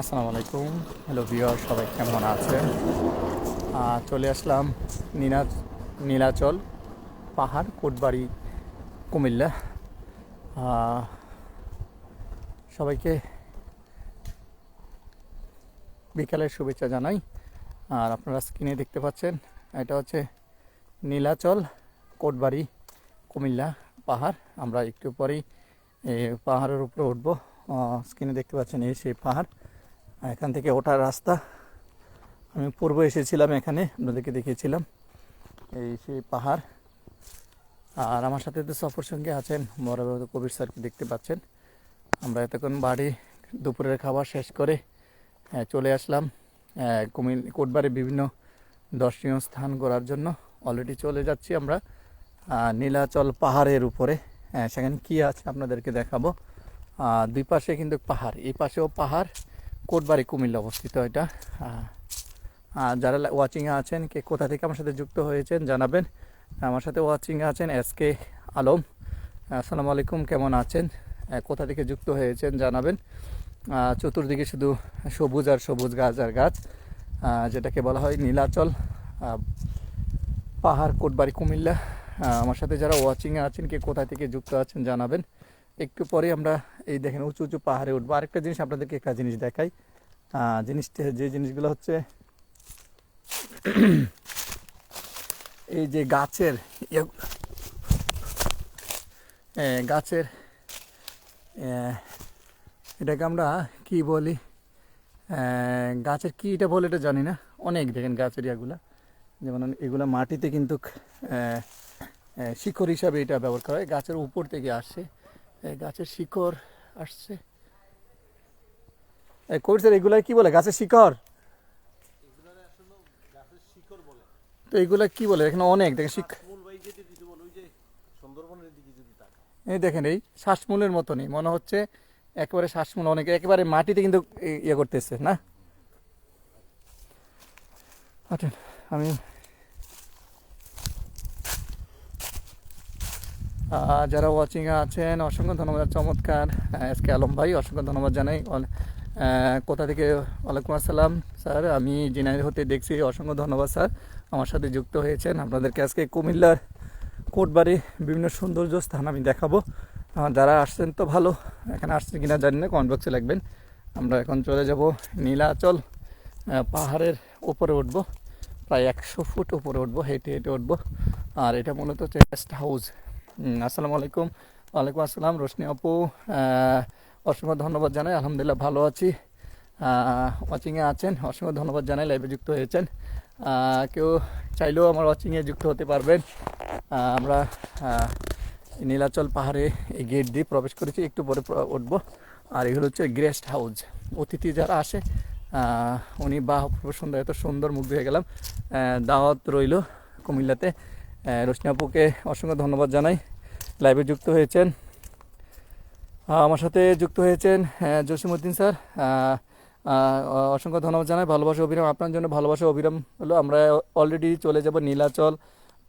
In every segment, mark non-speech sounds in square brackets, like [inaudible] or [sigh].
আসসালামু আলাইকুম। Hello viewer সবাই কেমন আছেন? চলে আসলাম নীলা নীলাচল পাহাড়, কোটবাড়ি, কুমিল্লা। সবাইকে বিকালের শুভেচ্ছা জানাই। আর আপনারা স্ক্রিনে দেখতে পাচ্ছেন, এটা হচ্ছে নীলাচল, কোটবাড়ি, কুমিল্লা পাহাড়। আমরা একটু পরেই পাহাড়ের উপরে উঠবো। স্ক্রিনে দেখতে পাচ্ছেন এই সেই পাহাড়। এখান থেকে ওঠার রাস্তা। আমি পূর্বে এসেছিলাম এখানে, আপনাদেরকে দেখিয়েছিলাম। এই সেই পাহাড়। আর আমার সাথে তো সফর সঙ্গে আছেন বড় কবির স্যারকে দেখতে পাচ্ছেন। আমরা এতক্ষণ বাড়ি, দুপুরের খাবার শেষ করে চলে আসলাম। কুমিল কোটবাড়ি বিভিন্ন দর্শনীয় স্থান করার জন্য। অলরেডি চলে যাচ্ছি আমরা নীলাচল পাহাড়ের উপরে। সেখানে কী আছে আপনাদেরকে দেখাবো। দুই পাশে কিন্তু পাহাড়, এই পাশেও পাহাড়। কোটবাড়ি, কুমিল্লা অবস্থিত এটা। যারা ওয়াচিংয়ে আছেন, কে কোথা থেকে আমার সাথে যুক্ত হয়েছেন জানাবেন। আমার সাথে ওয়াচিংয়ে আছেন এস কে আলম। আসসালামু আলাইকুম, কেমন আছেন? কোথা থেকে যুক্ত হয়েছেন জানাবেন। চতুর্দিকে শুধু সবুজ আর সবুজ গাছ আর গাছ যেটাকে বলা হয় নীলাচল পাহাড়, কোটবাড়ি, কুমিল্লা। আমার সাথে যারা ওয়াচিংয়ে আছেন, কে কোথা থেকে যুক্ত আছেন জানাবেন। একটু পরে আমরা এই দেখেন উঁচু উঁচু পাহাড়ে উঠবো। আরেকটা জিনিস আপনাদেরকে একটা জিনিস দেখাই। জিনিসটা যে জিনিসগুলো হচ্ছে এই যে গাছের গাছের এটাকে আমরা কি বলি? গাছের কি এটা বলে এটা জানি না। অনেক দেখেন গাছের ইয়াগুলা। যেমন এগুলো মাটিতে কিন্তু শিকড় হিসাবে এটা ব্যবহার করা হয়। গাছের উপর থেকে আসে। এ, গাছের শিকড় আসছে। কবির স্যার এগুলা কি বলে? গাছের শিকড়? তো এগুলা কি বলে? এখানে অনেক, দেখেন এই দেখেন, এই শ্বাসমূলের মনে হচ্ছে একেবারে শ্বাসমূল, অনেক একেবারে মাটিতে কিন্তু ইয়ে করতেছে, না? আচ্ছা আমি যারা ওয়াচিংয়ে আছেন, অসংখ্য ধন্যবাদ, চমৎকার। এস কে আলম ভাই, অসংখ্য ধন্যবাদ জানাই। কোথা থেকে? ওয়ালাইকুম আসসালাম, স্যার। আমি জিনাইর হতে দেখছি। অসংখ্য ধন্যবাদ, স্যার। আমার সাথে যুক্ত হয়েছেন আপনাদেরকে আজকে কুমিল্লার কোটবাড়ি বিভিন্ন সৌন্দর্য স্থান আমি দেখাবো। যারা আসছেন তো ভালো। এখানে আসছেন কিনা জানি না কমেন্ট বক্সে লাগবেন। আমরা এখন চলে যাব নীলাচল পাহাড়ের উপরে উঠবো। প্রায় একশো ফুট উপরে উঠবো, হেঁটে হেঁটে উঠবো। আর এটা মূলত হচ্ছে রেস্ট হাউস আসসালামু আলাইকুম। ওয়ালাইকুম আসসালাম, রোশনি আপু। অসংখ্য ধন্যবাদ জানাই আলহামদুলিল্লাহ ভালো আছি। ওয়াচিংয়ে আছেন অসংখ্য ধন্যবাদ জানাই লাইভে যুক্ত হয়েছেন। কেউ চাইলেও আমার ওয়াচিংয়ে যুক্ত হতে পারবেন। আমরা নীলাচল পাহাড়ে এই গেট দিয়ে প্রবেশ করেছি একটু পরে উঠবো। আর এগুলো হচ্ছে গেস্ট হাউস অতিথি যারা আসে উনি বাহ সুন্দর এত সুন্দর মুগ্ধ হয়ে গেলাম। দাওয়াত রইল কুমিল্লাতে। আহ, রোশনি আপুকে অসংখ্য ধন্যবাদ জানাই। লাইভে যুক্ত হয়েছেন। আমার সাথে যুক্ত হয়েছেন আহ, জসিমউদ্দিন স্যার। অসংখ্য ধন্যবাদ জানাই। ভালোবাসা অবিরাম আপনার জন্য ভালোবাসা অবিরাম হলো আমরা অলরেডি চলে যাব নীলাচল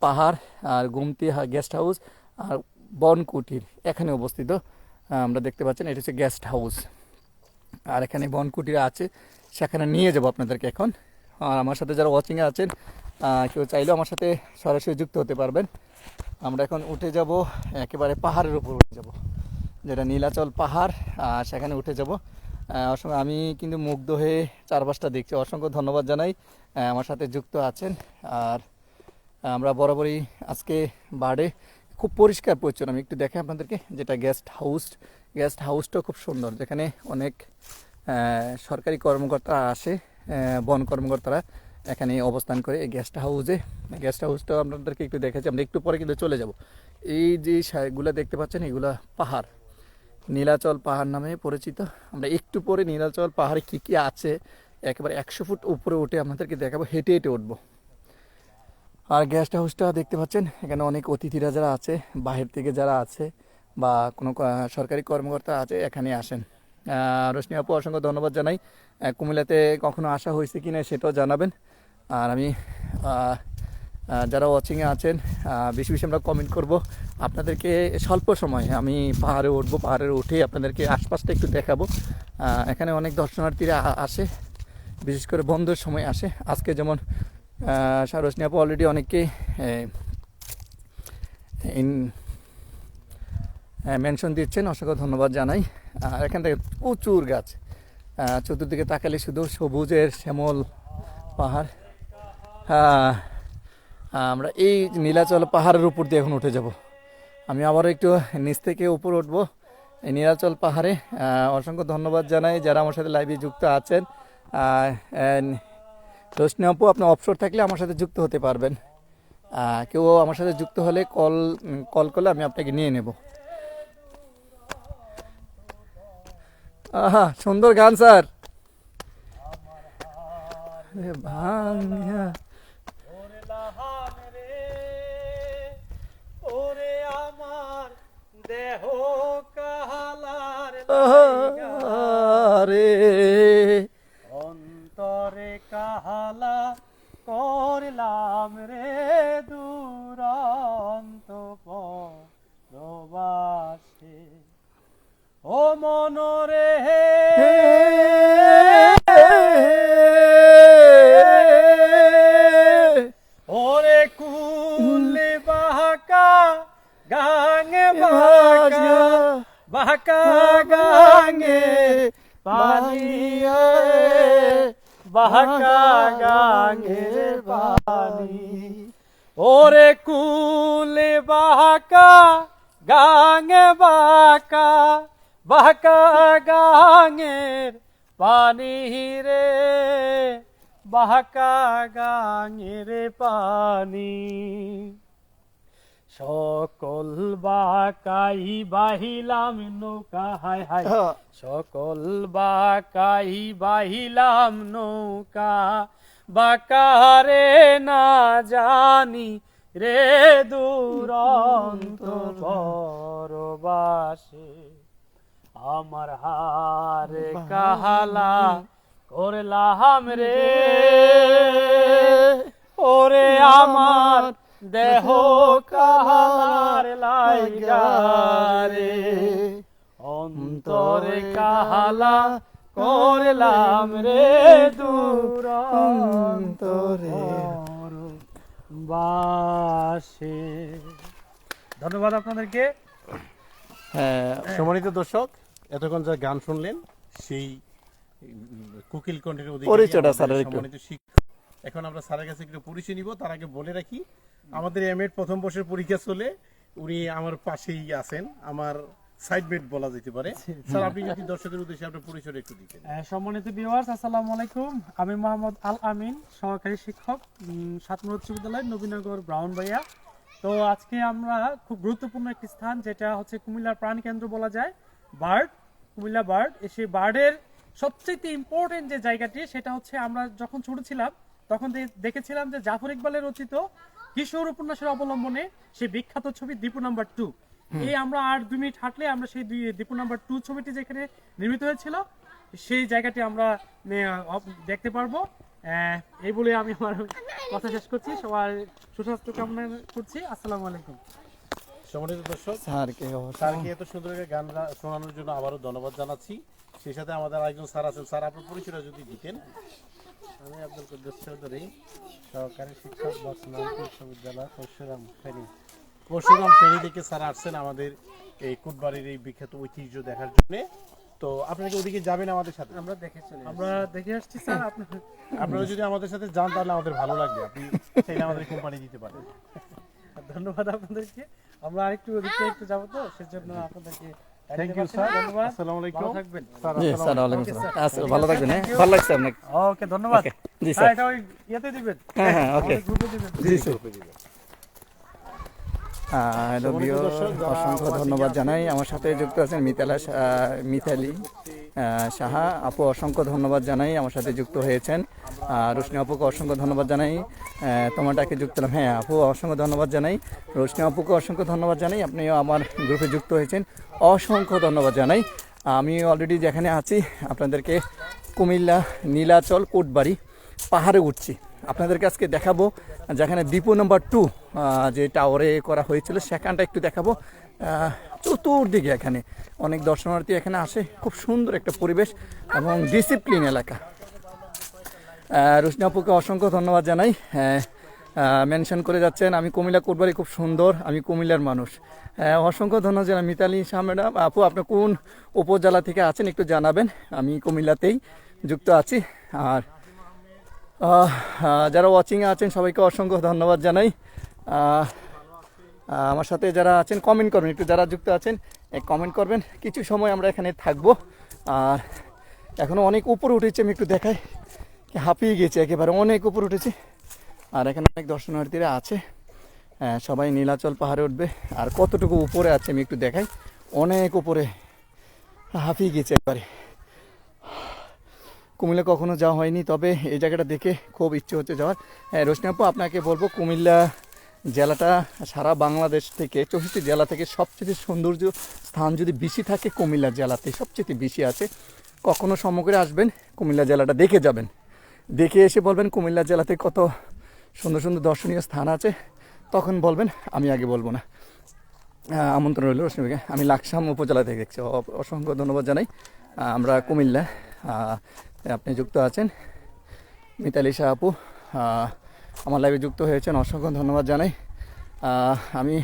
পাহাড় আর গুমতি গেস্ট হাউস আর বনকুটির। এখানে অবস্থিত আমরা দেখতে পাচ্ছেন এটা হচ্ছে গেস্ট হাউস আর এখানে বনকুটির আছে সেখানে নিয়ে যাব আপনাদেরকে এখন। আর আমার সাথে যারা ওয়াচিংয়ে আছেন কেউ চাইলেও আমার সাথে সরাসরি যুক্ত হতে পারবেন। আমরা এখন উঠে যাব একেবারে পাহাড়ের উপর উঠে যাব। যেটা নীলাচল পাহাড় সেখানে উঠে যাব। অসংখ্য আমি কিন্তু মুগ্ধ হয়ে চারপাশটা দেখছি। অসংখ্য ধন্যবাদ জানাই আমার সাথে যুক্ত আছেন। আর আমরা বরাবরই আজকে বাড়ে। খুব পরিষ্কার পরিচ্ছন্ন। আমি একটু দেখে আপনাদেরকে যেটা গেস্ট হাউস গেস্ট হাউসটাও খুব সুন্দর। যেখানে অনেক সরকারি কর্মকর্তারা আসে বন কর্মকর্তারা এখানে অবস্থান করে এই গেস্ট হাউসে গেস্ট হাউসটাও আপনাদেরকে একটু দেখেছি আমরা একটু পরে কিন্তু চলে যাব। এই যে এগুলো দেখতে পাচ্ছেন, এগুলা পাহাড়। নীলাচল পাহাড় নামে পরিচিত। আমরা একটু পরে নীলাচল পাহাড়ে কী কী আছে, একেবারে একশো ফুট উপরে উঠে আপনাদেরকে দেখাবো, হেঁটে হেঁটে উঠবো। আর গেস্ট হাউসটা দেখতে পাচ্ছেন, এখানে অনেক অতিথিরা যারা আছে, বাহির থেকে যারা আছে বা কোনো সরকারি কর্মকর্তা আছে, এখানে আসেন। রোশনি আপু, অসংখ্য ধন্যবাদ জানাই। কুমিল্লাতে কখনো আসা হয়েছে কি না সেটাও জানাবেন। আর আমি যারা ওয়াচিংয়ে আছেন বেশি বেশি আমরা কমেন্ট করব। আপনাদেরকে স্বল্প সময় আমি পাহাড়ে উঠবো, পাহাড়ে উঠে আপনাদেরকে আশপাশটা একটু দেখাবো। এখানে অনেক দর্শনার্থীরা আসে, বিশেষ করে বন্ধের সময় আসে। আজকে যেমন সারসনি আপু অলরেডি অনেককে ইন মেনশন দিচ্ছেন, অসংখ্য ধন্যবাদ জানাই। আর এখান থেকে প্রচুর গাছ। চতুর্দিকে তাকালে শুধু সবুজের শ্যামল পাহাড়। হ্যাঁ আমরা এই নীলাচল পাহাড়ের উপর দিয়ে এখন উঠে যাব। আমি আবারও একটু নিচ থেকে উপর উঠবো। এই নীলাচল পাহাড়ে অসংখ্য ধন্যবাদ জানাই যারা আমার সাথে লাইভে যুক্ত আছেন। রোশনি আপু আপনার অবসর থাকলে আমার সাথে যুক্ত হতে পারবেন। কেউ আমার সাথে যুক্ত হলে কল কল করলে আমি আপনাকে নিয়ে নেব। আহা, সুন্দর গান, স্যার ভাঙিয়া ওরে লাহান রে ওরে আমার দেহ কাহালার রে অন্তরে কাহালা করলাম রে দুরন্ত প্রবাসে ও মনরে ওরে কুলে বাহাকা গাঙে বাহাকা বাহাকা গাঙে পানিয়ে বাহাকা গাঙে পানি ওরে কুলে বাহাকা গাঙে বাহাকা বাহাকা গাঙের পানি রে বাহাকা গাঙের পানি সকল বাকাই বাহিলাম নৌকা হায় হায়। সকল বাকাই বাহিলাম নৌকা বাকারে না জানি রে দুরন্ত পরবাসে আমার হারে কাহালা করলাম রে। ওরে আমার দেহ কাহালার লাইগা রে অন্তরে কাহালা করলাম রে দূরান্তরে। বাসে ধন্যবাদ আপনাদেরকে। হ্যাঁ সম্মানিত দর্শক এতক্ষণ যা গান শুনলেন সেই কুকিল কণ্ঠের অধিকারী পরিচয়টা স্যারের একটু। এখন আমরা স্যারের কাছে একটু পরিচয় নিব তার আগে বলে রাখি আমাদের এম প্রথম বর্ষের পরীক্ষা চলে উনি আমার পাশেই আছেন আমার সাইডমেট বলা যেতে পারে। স্যার আপনি যদি দর্শকের উদ্দেশ্যে আপনার পরিচয়টা একটু দিতেন। সম্মানিত ভিউয়ার্স আসসালামু আলাইকুম। আমি মোহাম্মদ আল আমিন সহকারী শিক্ষক সাতমুর উচ্চ বিদ্যালয় নবীনগর ব্রাউন তো আজকে আমরা খুব গুরুত্বপূর্ণ একটি স্থান যেটা হচ্ছে কুমিল্লার প্রাণ কেন্দ্র বলা যায় বার্ড কুমিল্লা বার্ড। সেই বার্ডের সবচেয়ে ইম্পর্টেন্ট যে জায়গাটি সেটা হচ্ছে আমরা যখন ছোট ছিলাম তখন দেখেছিলাম যে জাফর ইকবালের রচিত কিশোর উপন্যাসের অবলম্বনে সেই বিখ্যাত ছবি দীপু নাম্বার টু। এই আমরা আর দুই মিনিট হাঁটলে আমরা সেই দুই দীপু নাম্বার টু ছবিটি যেখানে নির্মিত হয়েছিল সেই জায়গাটি আমরা দেখতে পারব। এই বলে আমি আমার কথা শেষ করছি। সবার সুস্বাস্থ্য কামনা করছি। আসসালামু আলাইকুম। সম্মানিত দর্শক স্যারকে অবশ্য- স্যারকে এত সুন্দর করে গান শোনানোর জন্য আবারও ধন্যবাদ জানাচ্ছি। সেই সাথে আমাদের আরেকজন স্যার আছেন। স্যার আপনার পরিচয়টা যদি দিতেন। আমি আব্দুল কুদ্দুস চৌধুরী সহকারী শিক্ষক বর্তমান বিশ্ববিদ্যালয় পরশুরাম ফেনী। পরশুরাম ফেনী থেকে স্যার আসছেন আমাদের এই কুটবাড়ির এই বিখ্যাত ঐতিহ্য দেখার জন্য। তো আপনারা কি ওদিকে যাবেন আমাদের সাথে? আমরা দেখে চলে আমরা দেখে আসছি স্যার। [laughs] আপনার যদি আমাদের সাথে যান তাহলে আমাদের ভালো লাগবে। আপনি চাইলে আমাদের কোম্পানি দিতে পারেন। ধন্যবাদ আপনাদেরকে। আমরা আরেকটু ওদিকে একটু যাব তো সেজন্য আপনাদেরকে থ্যাংক ইউ স্যার ধন্যবাদ। আসসালামু আলাইকুম। থাকবেন। স্যার জি স্যার ওয়ালাইকুম আসসালাম। আচ্ছা ভালো থাকবেন হ্যাঁ ভালো লাগছে আপনাকে। ওকে ধন্যবাদ। জি, স্যার। এটা ওই ইয়েতে দিবেন? হ্যাঁ হ্যাঁ ওকে। গ্রুপে দিবেন। জি স্যার। হ্যালো অসংখ্য ধন্যবাদ জানাই। আমার সাথে যুক্ত আছেন মিতালা সা- মিতালি সাহা। আপু অসংখ্য ধন্যবাদ জানাই আমার সাথে যুক্ত হয়েছেন। রোশনি আপুকে অসংখ্য ধন্যবাদ জানাই। আহ, তোমারটাকে যুক্ত হলাম। হ্যাঁ আপু অসংখ্য ধন্যবাদ জানাই। রোশনি আপুকে অসংখ্য ধন্যবাদ জানাই। আপনিও আমার গ্রুপে যুক্ত হয়েছেন। অসংখ্য ধন্যবাদ জানাই। আমি অলরেডি যেখানে আছি আপনাদেরকে কুমিল্লা নীলাচল কোটবাড়ি পাহাড়ে উঠছি। আপনাদেরকে আজকে দেখাবো যেখানে ডিপো নাম্বার টু যে টাওয়ারে করা হয়েছিল সেখানটা একটু দেখাবো। চতুর্দিকে এখানে অনেক দর্শনার্থী এখানে আসে। খুব সুন্দর একটা পরিবেশ এবং ডিসিপ্লিন এলাকা। রোশনি আপুকে অসংখ্য ধন্যবাদ জানাই। মেনশন করে যাচ্ছেন, আমি কুমিল্লা কোটবাড়ি খুব সুন্দর, আমি কুমিল্লার মানুষ। অসংখ্য ধন্যবাদ জানাই, মিতালি শাহ ম্যাডাম, আপু, আপনি কোন উপজেলা থেকে আছেন একটু জানাবেন, আমি কুমিল্লাতেই যুক্ত আছি। আর যারা ওয়াচিংয়ে আছেন, সবাইকে অসংখ্য ধন্যবাদ জানাই। আমার সাথে যারা আছেন কমেন্ট করবেন, একটু যারা যুক্ত আছেন কমেন্ট করবেন। কিছু সময় আমরা এখানে থাকব। আর এখনও অনেক উপরে উঠেছে, আমি একটু দেখাই। হাঁপিয়ে গেছে একেবারে অনেক উপরে উঠেছে। আর এখানে অনেক দর্শনার্থীরা আছে। হ্যাঁ, সবাই নীলাচল পাহাড়ে উঠবে। আর কতটুকু উপরে আছে আমি একটু দেখাই। অনেক উপরে হাঁপিয়ে গেছে একবারে। কুমিল্লা কখনো যাওয়া হয়নি তবে এই জায়গাটা দেখে খুব ইচ্ছে হচ্ছে যাওয়ার। হ্যাঁ আপু আপনাকে বলব কুমিল্লা জেলাটা সারা বাংলাদেশ থেকে চৌষট্টি জেলা থেকে সবচেয়ে সৌন্দর্য স্থান যদি বেশি থাকে কুমিল্লা জেলাতে সবচেয়ে বেশি আছে। কখনো সমগ্রে আসবেন কুমিল্লা জেলাটা দেখে যাবেন। দেখে এসে বলবেন কুমিল্লা জেলাতে কত সুন্দর সুন্দর দর্শনীয় স্থান আছে। তখন বলবেন, আমি আগে বলব না। আমন্ত্রণ রইল রশ্মিকে আমি লাকসাম উপজেলা থেকে দেখছি। অসংখ্য ধন্যবাদ জানাই। আমরা কুমিল্লা আপনি যুক্ত আছেন। মিতালি শাহ আপু আমার লাইভে যুক্ত হয়েছেন। অসংখ্য ধন্যবাদ জানাই। আমি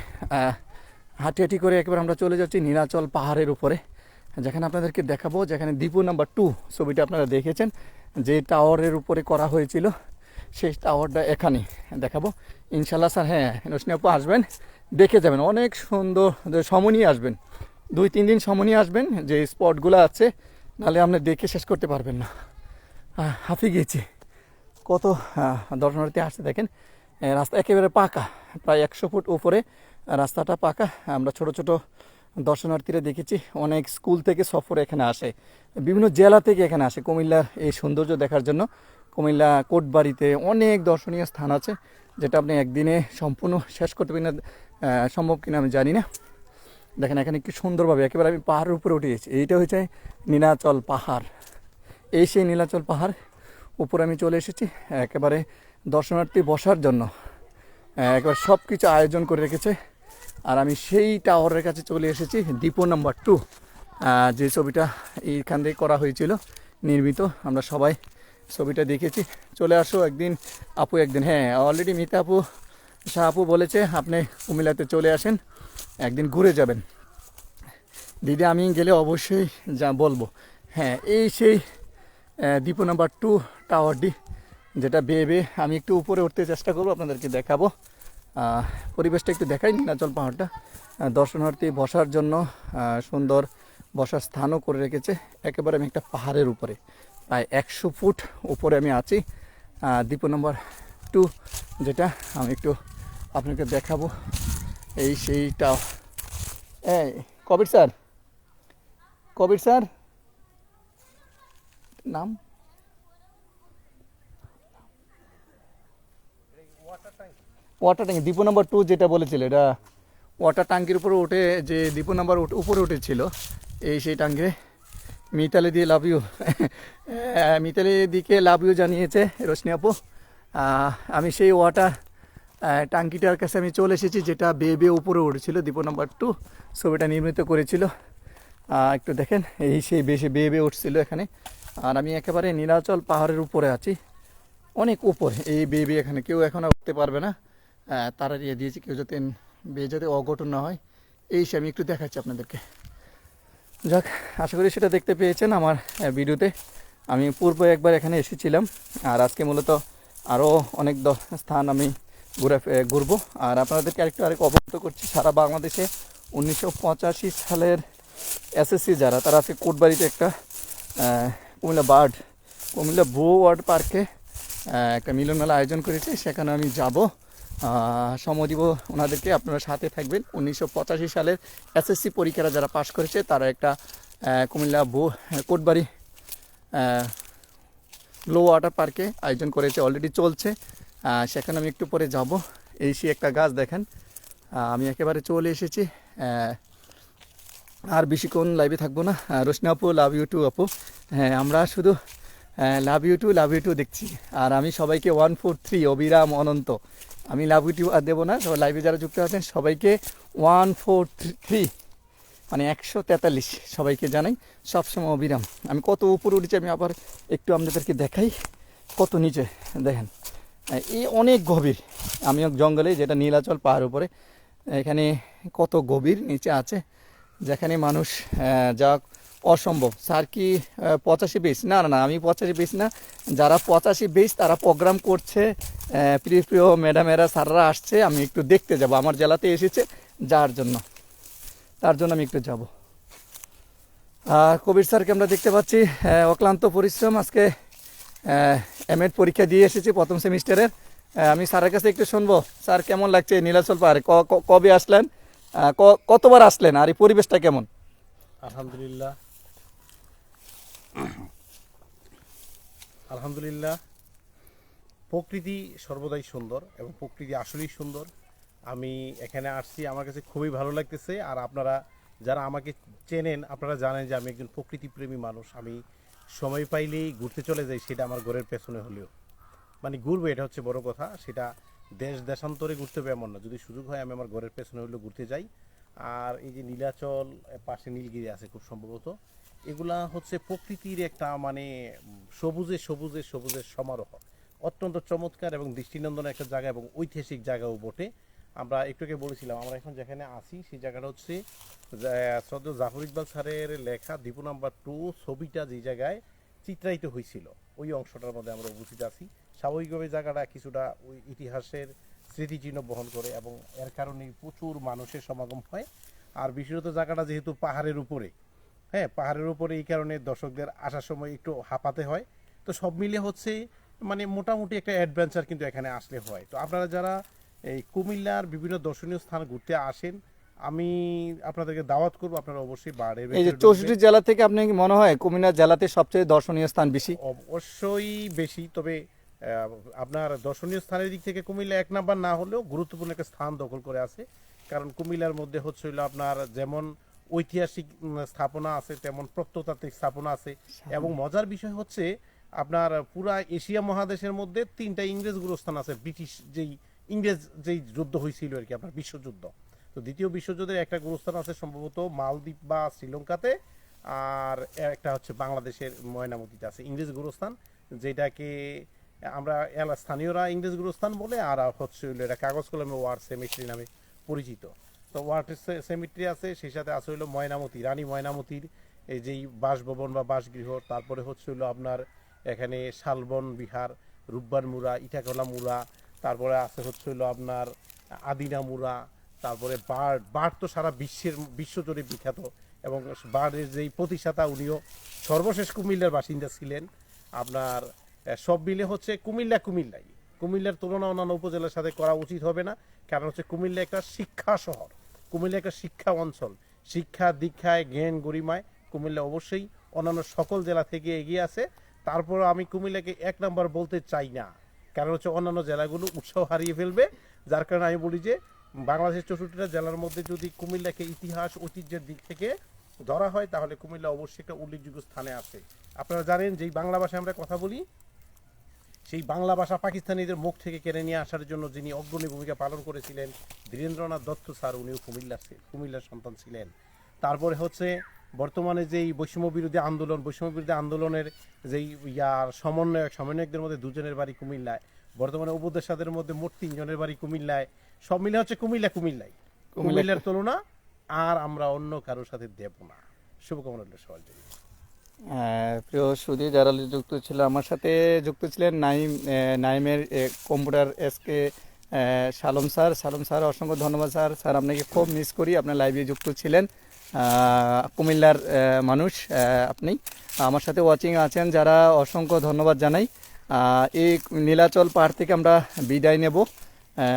হাঁটি হাঁটি করে একবার আমরা চলে যাচ্ছি নীলাচল পাহাড়ের উপরে। যেখানে আপনাদেরকে দেখাবো, যেখানে দীপু নাম্বার টু ছবিটা আপনারা দেখেছেন। যে টাওয়ারের উপরে করা হয়েছিল, সেই টাওয়ারটা এখানে দেখাবো। ইনশাল্লাহ স্যার হ্যাঁ রোশনি আপু আসবেন, দেখে যাবেন। অনেক সুন্দর সময় নিয়ে আসবেন। দুই, তিন দিন সময় নিয়ে আসবেন, যে স্পটগুলো আছে, নাহলে আপনি দেখে শেষ করতে পারবেন না। হাঁপিয়ে গিয়েছি। কত দর্শনার্থী আসছে দেখেন। রাস্তা একেবারে পাকা, প্রায় একশো ফুট উপরে, রাস্তাটা পাকা। আমরা ছোট ছোট দর্শনার্থীরা দেখেছি অনেক স্কুল থেকে সফরে এখানে আসে। বিভিন্ন জেলা থেকে এখানে আসে কুমিল্লার এই সৌন্দর্য দেখার জন্য। কুমিল্লা কোটবাড়িতে অনেক দর্শনীয় স্থান আছে, যেটা আপনি একদিনে সম্পূর্ণ শেষ করতে পারেন সম্ভব কিনা আমি জানি না। দেখেন এখানে কি সুন্দরভাবে একেবারে আমি পাহাড়ের উপরে উঠে গেছি। এইটা হচ্ছে নীলাচল পাহাড়। এই সেই নীলাচল পাহাড় উপরে আমি চলে এসেছি একেবারে দর্শনার্থী বসার জন্য। একবার সব কিছু আয়োজন করে রেখেছে। আর আমি সেই টাওয়ারের কাছে চলে এসেছি ডিপো নাম্বার টু। যে ছবিটা এইখান থেকে করা হয়েছিল নির্মিত আমরা সবাই ছবিটা দেখেছি। চলে আসো একদিন আপু একদিন। হ্যাঁ অলরেডি মিতা আপু শাহ আপু বলেছে আপনি কুমিল্লাতে চলে আসেন একদিন ঘুরে যাবেন। দিদি আমি গেলে অবশ্যই যা বলব। হ্যাঁ এই সেই আহ, নাম্বার টু টাওয়ারটি যেটা বেয়ে বেয়ে আমি একটু উপরে উঠতে চেষ্টা করব আপনাদেরকে দেখাবো। পরিবেশটা একটু দেখাই নীলাচল পাহাড়টা। দর্শনার্থী বসার জন্য সুন্দর বসার স্থানও করে রেখেছে। একেবারে আমি একটা পাহাড়ের উপরে। প্রায় একশো ফুট উপরে আমি আছি। আহ, নম্বর টু যেটা আমি একটু আপনাকে দেখাবো। এই সেইটা। এই কবির স্যার। কবির স্যার? নাম? ওয়াটার ট্যাঙ্কি, ডিপো নাম্বার টু যেটা বলেছিল, এটা ওয়াটার ট্যাঙ্কির উপরে উঠে যে ডিপো নাম্বার উপরে উঠেছিল, এই সেই ট্যাঙ্কে মিতালি দিয়ে লাভ ইউ মিতালি দিকে লাভ ইউ জানিয়েছে রোশনি আপু। আমি সেই ওয়াটার ট্যাঙ্কিটার কাছে আমি চলে এসেছি, যেটা বেয়ে বেয়ে উপরে উঠেছিল, ডিপো নাম্বার টু ছবিটা নির্মিত করেছিল। একটু দেখেন, এই সেই বেশি বেয়ে বেয়ে উঠছিল এখানে। আর আমি একেবারে নীলাচল পাহাড়ের উপরে আছি, অনেক উপরে, এই বেয়ে বেয়ে এখানে কেউ এখন উঠতে পারবে না। তারা দিয়ে দিয়েছি, কেউ যাতে বেয়ে যাতে অঘটন না হয়। এই সে আমি একটু দেখাচ্ছি আপনাদেরকে। যাক, আশা করি সেটা দেখতে পেয়েছেন আমার ভিডিওতে। আমি পূর্বে একবার এখানে এসেছিলাম, আর আজকে মূলত আরও অনেক দ- স্থান আমি ঘুরে ঘুরবো। আর আপনাদেরকে আরেকটু আরেক অবগত করছি, সারা বাংলাদেশে উনিশশো পঁচাশি সালের এসএসসি যারা, তারা আজকে কোটবাড়িতে একটা কুমিল্লা বার্ড, কুমিল্লা বো ওয়ার্ড পার্কে একটা মিলন মেলা আয়োজন করেছে। সেখানে আমি যাব। সময় দিব ওনাদেরকে, আপনারা সাথে থাকবেন। উনিশশো পঁচাশি সালের এসএসসি পরীক্ষারা যারা পাশ করেছে, তারা একটা কুমিল্লা ভু, কোটবাড়ি লো ওয়াটার পার্কে আয়োজন করেছে অলরেডি চলছে। সেখানে আমি একটু পরে যাব। এই সে একটা গাছ দেখেন। আমি একেবারে চলে এসেছি। আর বেশিক্ষণ লাইভে থাকব না। রোশনি আপু লাভ ইউ টু আপু। হ্যাঁ আমরা শুধু love you too love you too দেখছি। আর আমি সবাইকে ওয়ান ফোর থ্রি অবিরাম অনন্ত। আমি লাভ ইউ টু আর দেবো না, সবাই লাইভে যারা যুক্ত আছেন, সবাইকে ওয়ান ফোর থ্রি মানে একশো তেতাল্লিশ সবাইকে জানাই, সবসময় অবিরাম। আমি কত উপরে উঠেছি, আমি আবার একটু আপনাদেরকে দেখাই, কত নিচে, দেখেন। এই অনেক গভীর, আমি জঙ্গলে যেটা নীলাচল পাহাড় উপরে, এখানে কত গভীর নিচে আছে, যেখানে মানুষ যা অসম্ভব। স্যার কি পঁচাশি বেস না না না, আমি পঁচাশি বেস না। যারা পঁচাশি বেস তারা প্রোগ্রাম করছে। প্রিয় প্রিয় ম্যাডামেরা স্যাররা আসছে, আমি একটু দেখতে যাব। আমার জেলাতে এসেছে, যার জন্য। তার জন্য আমি একটু যাব। আর কবির স্যারকে আমরা দেখতে পাচ্ছি। অক্লান্ত পরিশ্রম। আজকে এমএড পরীক্ষা দিয়ে এসেছি প্রথম সেমিস্টারের। আমি স্যারের কাছে একটু শুনব। স্যার, কেমন লাগছে নীলাচল পাহাড়ে? কবে আসলেন? কতবার আসলেন? আর এই পরিবেশটা কেমন? আলহামদুলিল্লাহ। আলহামদুলিল্লাহ, প্রকৃতি সর্বদাই সুন্দর এবং প্রকৃতি আসলেই সুন্দর। আমি এখানে আসছি, আমার কাছে খুবই ভালো লাগতেছে আর আপনারা যারা আমাকে চেনেন, আপনারা জানেন যে আমি একজন প্রকৃতিপ্রেমী মানুষ। আমি সময় পাইলেই ঘুরতে চলে যাই, সেটা আমার ঘরের পেছনে হলেও। মানে ঘুরবে, এটা হচ্ছে বড় কথা। সেটা দেশ দেশান্তরে ঘুরতে হবে এমন না। যদি সুযোগ হয়, আমি আমার ঘরের পেছনে হলেও ঘুরতে যাই। আর এই যে নীলাচল পাশে নীলগিরি আছে খুব সম্ভবত। এগুলা হচ্ছে প্রকৃতির একটা মানে সবুজে সবুজে সবুজের সমারোহ। অত্যন্ত চমৎকার এবং দৃষ্টিনন্দন একটা জায়গা এবং ঐতিহাসিক জায়গাও বটে। আমরা একটু আগে বলেছিলাম, আমরা এখন যেখানে আছি, সেই জায়গাটা হচ্ছে শ্রদ্ধ জাফর ইকবাল স্যারের লেখা দীপু নাম্বার টু ছবিটা যে জায়গায় চিত্রায়িত হয়েছিল। ওই অংশটার মধ্যে আমরা উপস্থিত আছি। স্বাভাবিকভাবে জায়গাটা কিছুটা ওই ইতিহাসের স্মৃতিচিহ্ন বহন করে এবং এর কারণে প্রচুর মানুষের সমাগম হয়। আর বিশেষত জায়গাটা যেহেতু পাহাড়ের উপরে হ্যাঁ পাহাড়ের উপরে এই কারণে দর্শকদের আসার সময় একটু হাঁপাতে হয়। তো সব মিলে হচ্ছে মানে মোটামুটি একটা অ্যাডভেঞ্চার কিন্তু এখানে আসলে হয়। তো আপনারা যারা এই কুমিল্লার বিভিন্ন দর্শনীয় স্থান ঘুরতে আসেন আমি আপনাদেরকে দাওয়াত করব আপনারা অবশ্যই বাড়ে এই যে চৌষট্টি জেলা থেকে আপনি কি মনে হয় কুমিল্লা জেলাতে সবচেয়ে দর্শনীয় স্থান বেশি? অবশ্যই বেশি তবে আপনার দর্শনীয় স্থানের দিক থেকে কুমিল্লা এক নাম্বার না হলেও গুরুত্বপূর্ণ একটা স্থান দখল করে আছে। কারণ কুমিল্লার মধ্যে হচ্ছে আপনার যেমন ঐতিহাসিক স্থাপনা আছে তেমন প্রত্নতাত্ত্বিক স্থাপনা আছে। এবং মজার বিষয় হচ্ছে আপনার পুরা এশিয়া মহাদেশের মধ্যে তিনটা ইংরেজ গুরুস্থান আছে ব্রিটিশ যেই ইংরেজ যেই যুদ্ধ হয়েছিল আর কি আপনার বিশ্বযুদ্ধ। তো দ্বিতীয় বিশ্বযুদ্ধের একটা গুরুস্থান আছে সম্ভবত মালদ্বীপ বা শ্রীলঙ্কাতে আর একটা হচ্ছে বাংলাদেশের ময়নামতিতে আছে। ইংরেজ গুরুস্থান যেটাকে আমরা এলা- স্থানীয়রা ইংরেজ গুরুস্থান বলে, আর হচ্ছে এটা কাগজ কলমে ওয়ার সেমিট্রি নামে পরিচিত। তো ওয়ার সেমিট্রি আছে, সেই সাথে আছে হইল ময়নামতি, রানী ময়নামতির এই যেই বাসভবন বা বাসগৃহ, তারপরে হচ্ছে হইল আপনার এখানে শালবন বিহার, রূপবান মুড়া ইটাকলা মুড়া, তারপরে আছে হচ্ছে হইল আপনার আদিনা মুড়া, তারপরে বার্ড বার্ড তো সারা বিশ্বের, বিশ্বজুড়ে বিখ্যাত, এবং বার্ডের যেই প্রতিষ্ঠাতা, উনিও সর্বশেষ কুমিল্লার বাসিন্দা ছিলেন। আপনার সব মিলে হচ্ছে কুমিল্লা, কুমিল্লাই। কুমিল্লার তুলনা অন্যান্য উপজেলার সাথে করা উচিত হবে না, কারণ হচ্ছে কুমিল্লা একটা শিক্ষা শহর, কুমিল্লা একটা শিক্ষা অঞ্চল। শিক্ষা, দীক্ষায় জ্ঞান গরিমায় কুমিল্লা অবশ্যই অন্যান্য সকল জেলা থেকে এগিয়ে আছে। তারপর আমি কুমিল্লাকে এক নম্বর বলতে চাই না, কারণ হচ্ছে অন্যান্য জেলাগুলো উৎসাহ হারিয়ে ফেলবে। যার কারণে আমি বলি যে বাংলাদেশের চৌষট্টিটা জেলার মধ্যে যদি কুমিল্লাকে ইতিহাস, ঐতিহ্যের দিক থেকে ধরা হয়, তাহলে কুমিল্লা অবশ্যই একটা উল্লেখযোগ্য স্থানে আছে আপনারা জানেন যেই বাংলা ভাষায় আমরা কথা বলি সেই বাংলা ভাষা পাকিস্তানিদের মুখ থেকে কেড়ে নিয়ে আসার জন্য যিনি অগ্রণী ভূমিকা পালন করেছিলেন ধীরেন্দ্রনাথ দত্ত স্যার উনিও কুমিল্লার ছি- কুমিল্লার সন্তান ছিলেন। তারপরে হচ্ছে বর্তমানে যেই বৈষম্য বিরোধী আন্দোলন বৈষম্য বিরোধী আন্দোলনের যেই ইয়ার সমন্বয়ক সমন্বয়কদের মধ্যে দুজনের বাড়ি কুমিল্লায় বর্তমানে উপদেষ্টাদের মধ্যে মোট তিনজনের বাড়ি কুমিল্লায় সব মিলে হচ্ছে কুমিল্লা কুমিল্লায় কুমিল্লার তুলনা আর আমরা অন্য কারোর সাথে দেব না। শুভকামনা সবার জন্য। প্রিয় সুদী যারা যুক্ত ছিল, আমার সাথে যুক্ত ছিলেন Naim নাইমের computer SK Salam sir. Salam sir, অসংখ্য ধন্যবাদ স্যার। স্যার, আপনাকে খুব মিস করি। আপনার লাইভে যুক্ত ছিলেন কুমিল্লার মানুষ আপনি। আমার সাথে ওয়াচিং আছেন যারা, অসংখ্য ধন্যবাদ জানাই। এই নীলাচল পাহাড় থেকে আমরা বিদায় নেব।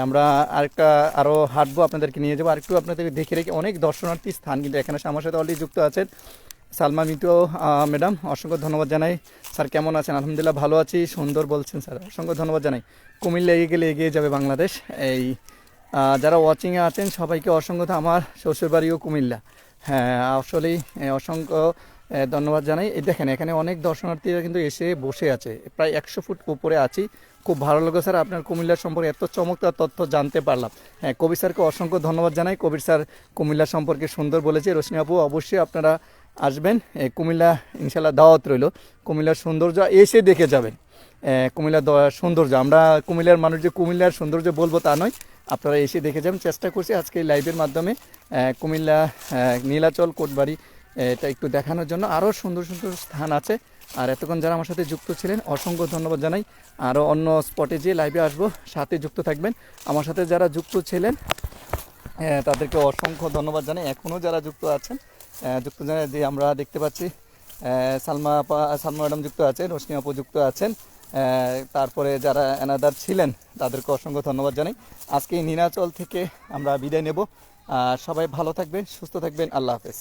আমরা আরেকটা আরও হাঁটবো আপনাদেরকে নিয়ে যাব। আরেকটু আপনাদের দেখে রেখে অনেক দর্শনার্থী স্থান কিন্তু এখানে আমার সাথে অলরেডি যুক্ত আছেন। সালমা মিতু ম্যাডাম, অসংখ্য ধন্যবাদ জানাই। স্যার, কেমন আছেন? আলহামদুলিল্লাহ ভালো আছি, সুন্দর বলছেন স্যার। অসংখ্য ধন্যবাদ জানাই। কুমিল্লা এগিয়ে গেলে এগিয়ে যাবে বাংলাদেশ। এই যারা ওয়াচিংয়ে আছেন, সবাইকে অসংখ্য আমার শ্বশুরবাড়িও কুমিল্লা। হ্যাঁ আসলেই অসংখ্য ধন্যবাদ জানাই। এই দেখেন, এখানে অনেক দর্শনার্থীরা কিন্তু এসে বসে আছে। প্রায় একশো ফুট উপরে আছি। খুব ভালো লাগল স্যার, আপনার কুমিল্লা সম্পর্কে এত চমৎকার তথ্য জানতে পারলাম। হ্যাঁ কবির স্যারকে অসংখ্য ধন্যবাদ জানাই। কবির স্যার কুমিল্লা সম্পর্কে সুন্দর বলেছে। রোশনি আপু, অবশ্যই আপনারা আসবেন কুমিল্লা ইনশাল্লাহ দাওয়াত রইল। কুমিল্লার সৌন্দর্য এসে দেখে যাবেন। কুমিল্লার সৌন্দর্য, আমরা কুমিল্লার মানুষ যে কুমিল্লার সৌন্দর্য বলব তা নয়, আপনারা এসে দেখে যাবেন। চেষ্টা করছি আজকে এই লাইভের মাধ্যমে কুমিল্লা নীলাচল, কোটবাড়ি, এটা একটু দেখানোর জন্য আরও সুন্দর সুন্দর স্থান আছে। আর এতক্ষণ যারা আমার সাথে যুক্ত ছিলেন, অসংখ্য ধন্যবাদ জানাই। আরও অন্য স্পটে যে লাইভে আসব, সাথে যুক্ত থাকবেন। আমার সাথে যারা যুক্ত ছিলেন তাদেরকে অসংখ্য ধন্যবাদ জানাই। এখনও যারা যুক্ত আছেন যুক্ত যে আমরা দেখতে পাচ্ছি সালমা আপা সালমা ম্যাডাম যুক্ত আছেন রোশনি আপু যুক্ত আছেন। তারপরে যারা এনাদার ছিলেন, তাদেরকে অসংখ্য ধন্যবাদ জানাই। আজকে নীনাচল থেকে আমরা বিদায় নেব। সবাই ভালো থাকবেন, সুস্থ থাকবেন। আল্লাহ হাফেজ।